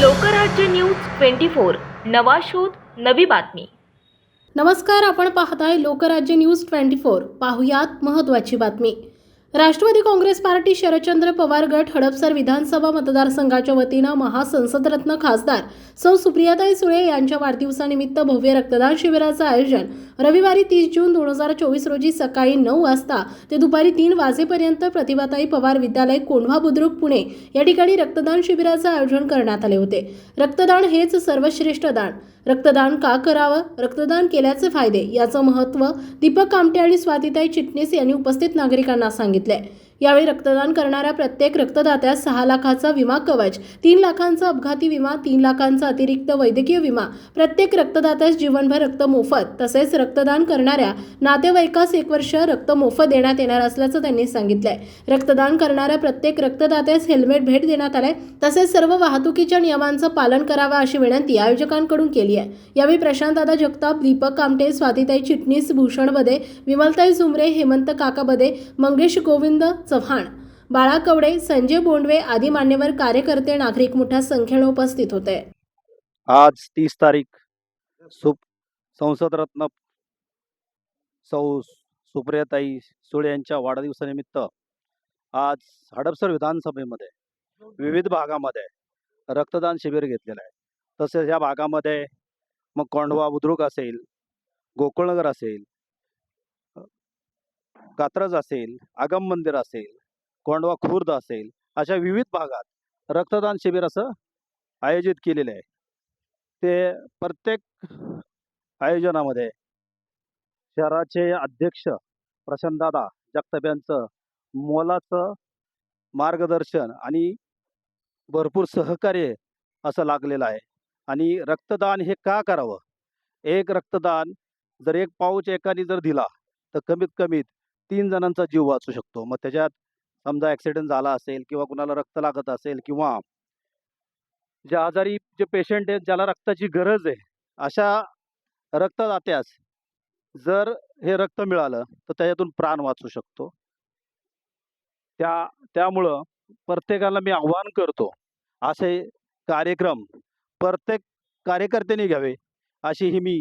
Lokrajya news twenty four. नवा शोध नवी बातमी. नमस्कार आपण पाहताय लोकराज्य न्यूज ट्वेंटी फोर. पाहुयात महत्त्वाची बातमी. राष्ट्रवादी काँग्रेस पार्टी शरदचंद्र पवार गट हडपसर विधानसभा मतदारसंघाच्या वतीनं महासंसदरत्न खासदार सौ सुप्रियाताई सुळे यांच्या वाढदिवसानिमित्त भव्य रक्तदान शिबिराचं आयोजन रविवारी तीस जून दोन हजार चोवीस रोजी सकाळी नऊ वाजता ते दुपारी तीन वाजेपर्यंत प्रतिभाताई पवार विद्यालय कोंढवा बुद्रुक पुणे या ठिकाणी रक्तदान शिबिराचं आयोजन करण्यात आले होते. रक्तदान हेच सर्वश्रेष्ठ दान. रक्तदान का करावं? रक्तदान केल्याचे फायदे? याचं महत्त्व दीपक कामटे आणि स्वातीताई चिटणीस यांनी उपस्थित नागरिकांना सांगितले यावेळी रक्तदान करणाऱ्या प्रत्येक रक्तदात्यास सहा लाखाचा विमा कवच तीन लाखांचा अपघाती विमा तीन लाखांचा अतिरिक्त वैद्यकीय विमा प्रत्येक रक्तदात्यास जीवनभर रक्त मोफत तसेच रक्तदान करणाऱ्या नातेवाईकास एक वर्ष रक्त मोफत देण्यात येणार असल्याचं त्यांनी सांगितलंय. रक्तदान करणाऱ्या प्रत्येक रक्तदात्यास हेल्मेट भेट देण्यात आलंय तसेच सर्व वाहतुकीच्या नियमांचं पालन करावं अशी विनंती आयोजकांकडून केली आहे यावेळी प्रशांतदादा जगताप दीपक कामटे स्वातिताई चिटणीस भूषण बदे विमलताई झुमरे हेमंत काका बदे मंगेश गोविंद चव्हाण. बाळा कवडे संजय बोंडवे आदी मान्यवर कार्यकर्ते नागरिक मोठ्या संख्येने उपस्थित होते. आज तीस तारीख सुप संसदरत्न सौ सुप्रियाताई सुळे यांच्या वाढदिवसानिमित्त आज हडपसर विधानसभेमध्ये विविध भागामध्ये रक्तदान शिबिर घेतलेलं आहे. तसेच या भागामध्ये मग कोंढवा बुद्रुक असेल गोकुळनगर असेल कात्रज असेल आगम मंदिर असेल कोंडवा खुर्द असेल अशा विविध भागात रक्तदान शिबिर असं आयोजित केलेलं आहे. ते प्रत्येक आयोजनामध्ये शहराचे अध्यक्ष प्रशांतदादा जगताप यांचं मोलाचं मार्गदर्शन आणि भरपूर सहकार्य असं लागलेलं आहे. आणि रक्तदान हे का करावं? एक रक्तदान जर एक पाऊच एकाने जर दिला तर कमीत कमीत तीन जणांचा जीव वाचू शकतो. मग त्याच्यात समजा ॲक्सिडेंट झाला असेल किंवा कुणाला रक्त लागत असेल किंवा जे आजारी जे पेशंट आहेत ज्याला रक्ताची गरज आहे अशा रक्तदात्यास जर हे रक्त मिळालं तर त्याच्यातून प्राण वाचू शकतो. त्या त्यामुळं प्रत्येकाला मी आव्हान करतो असे कार्यक्रम प्रत्येक कार्यकर्त्यांनी घ्यावे अशी ही मी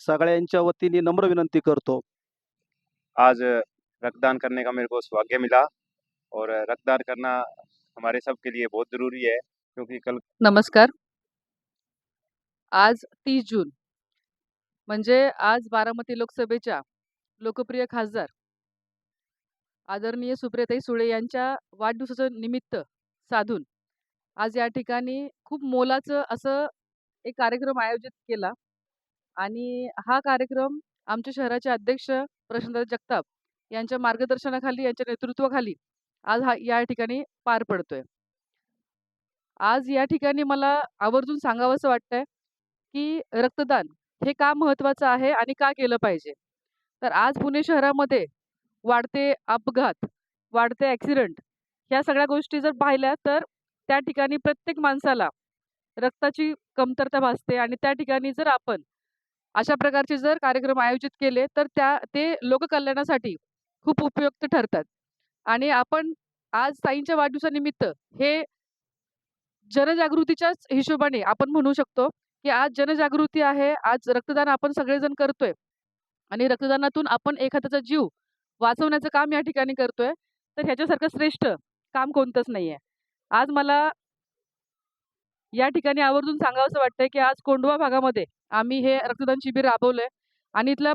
सगळ्यांच्या वतीने नम्र विनंती करतो. आज रक्तदान करने का मेरे को सौभाग्य मिला और रक्तदान करना हमारे सब के लिए बहुत ज़रूरी है क्योंकि कल नमस्कार। आज तीस जून म्हणजे आज बारामती लोकसभेच्या लोकप्रिय खासदार आदरणीय सुप्रियाताई सुळे यांच्या वाढदिवसाचं निमित्त साधून आज या ठिकाणी खूप मोलाचं असं एक कार्यक्रम आयोजित केला आणि हा कार्यक्रम आमच्या शहराचे अध्यक्ष प्रशांत जगताप यांच्या मार्गदर्शनाखाली यांच्या नेतृत्वाखाली आज हा या ठिकाणी पार पडतोय. आज या ठिकाणी मला आवर्जून सांगावंसं वाटतंय की रक्तदान हे का महत्वाचं आहे आणि का केलं पाहिजे? तर आज पुणे शहरामध्ये वाढते अपघात वाढते ॲक्सिडेंट ह्या सगळ्या गोष्टी जर पाहिल्या तर त्या ठिकाणी प्रत्येक माणसाला रक्ताची कमतरता भासते आणि त्या ठिकाणी जर आपण अशा प्रकारचे जर कार्यक्रम आयोजित केले तर त्या ते लोककल्याणासाठी खूप उपयुक्त ठरतात. आणि आपण आज साईंच्या वाढदिवसानिमित्त हे जनजागृतीच्याच हिशोबाने आपण म्हणू शकतो की आज जनजागृती आहे आज रक्तदान आपण सगळेजण करतोय आणि रक्तदानातून आपण एखाद्याचा जीव वाचवण्याचं काम या ठिकाणी करतोय तर ह्याच्यासारखं श्रेष्ठ काम कोणतंच आहे आज मला या ठिकाणी आवर्जून सांगावंसं वाटतंय की आज कोंडवा भागामध्ये आम्ही हे रक्तदान शिबिर राबवलंय आणि इथल्या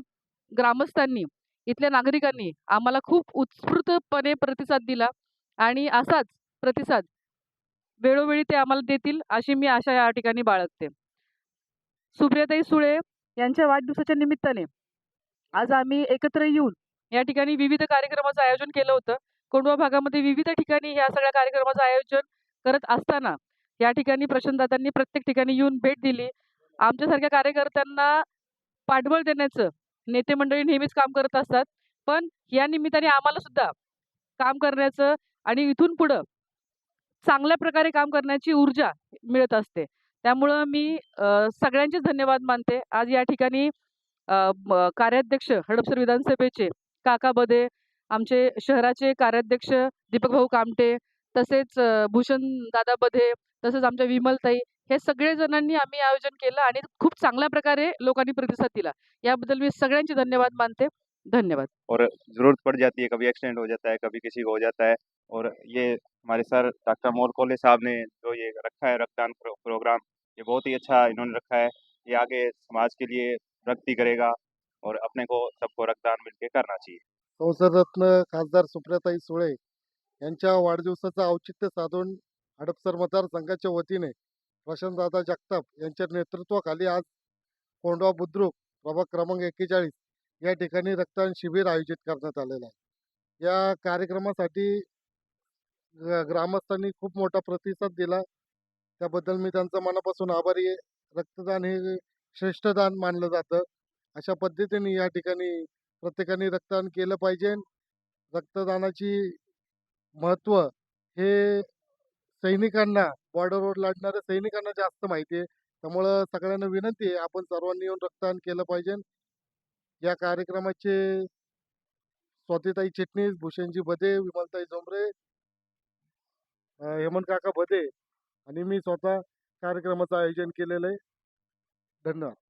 ग्रामस्थांनी इथल्या नागरिकांनी आम्हाला खूप उत्स्फूर्तपणे प्रतिसाद दिला आणि असाच प्रतिसाद वेळोवेळी ते आम्हाला देतील अशी मी आशा या ठिकाणी बाळगते. सुप्रियाताई सुळे यांच्या वाढदिवसाच्या निमित्ताने आज आम्ही एकत्र येऊन या ठिकाणी विविध कार्यक्रमाचं आयोजन केलं होतं. कोंडवा भागामध्ये विविध ठिकाणी ह्या सगळ्या कार्यक्रमाचं आयोजन करत असताना या ठिकाणी प्रशांतदादांनी प्रत्येक ठिकाणी येऊन भेट दिली. आमच्यासारख्या कार्यकर्त्यांना पाठबळ देण्याचं नेते मंडळी नेहमीच काम करत असतात. पण या निमित्ताने आम्हाला सुद्धा काम करण्याचं आणि इथून पुढं चांगल्या प्रकारे काम करण्याची ऊर्जा मिळत असते. त्यामुळं मी सगळ्यांचेच धन्यवाद मानते. आज या ठिकाणी कार्याध्यक्ष हडपसर विधानसभेचे काका बदे आमचे शहराचे कार्याध्यक्ष दीपक भाऊ कामटे तसेच भूषण दादा बधे तसंच आमच्या विमलताई हे सगळे जणांनी आम्ही आयोजन केलं आणि खूप चांगल्या प्रकारे लोकांनी प्रतिसाद दिला. याबद्दल मी सगळ्यांचे धन्यवाद मानते. धन्यवाद. और ज़रूरत पड़ जाती है कभी एक्सीडेंट हो जाता है कभी किसी को हो जाता है और ये हमारे सर डॉक्टर मोर कोले साहब ने जो ये रखा है रक्तदान प्रो, प्रोग्राम ये बहुत ही अच्छा इन्होंने रखा है। ये आगे समाज के लिए प्रगति करेगा और अपने को सबको रक्तदान मिलके करना चाहिए। संसदरत्न खासदार सुप्रियाताई सुळे यांच्या वाढदिवसाचं औचित्य साधून हडपसर मतदारसंघाच्या वतीने प्रशांतदादा जगताप यांच्या नेतृत्वाखाली आज कोंडवा बुद्रुक प्रभाग क्रमांक एक्केचाळीस या ठिकाणी रक्तदान शिबिर आयोजित करण्यात आलेलं आहे. या कार्यक्रमासाठी ग्रामस्थांनी खूप मोठा प्रतिसाद दिला. त्याबद्दल मी त्यांचा मनापासून आभारी आहे. रक्तदान हे श्रेष्ठदान मानलं जातं. अशा पद्धतीने या ठिकाणी प्रत्येकाने रक्तदान केलं पाहिजे. रक्तदानाची महत्त्व हे सैनिकांना बॉर्डरवर लढणाऱ्या सैनिकांना जास्त माहिती आहे. त्यामुळं सगळ्यांना विनंती आहे आपण सर्वांनी येऊन रक्तदान केलं पाहिजे. या कार्यक्रमाचे स्वातीताई चिटणीस भूषणजी बदे विमलताई झोंबरे हेमंत काका बदे आणि मी स्वतः कार्यक्रमाचं आयोजन केलेलं आहे. धन्यवाद.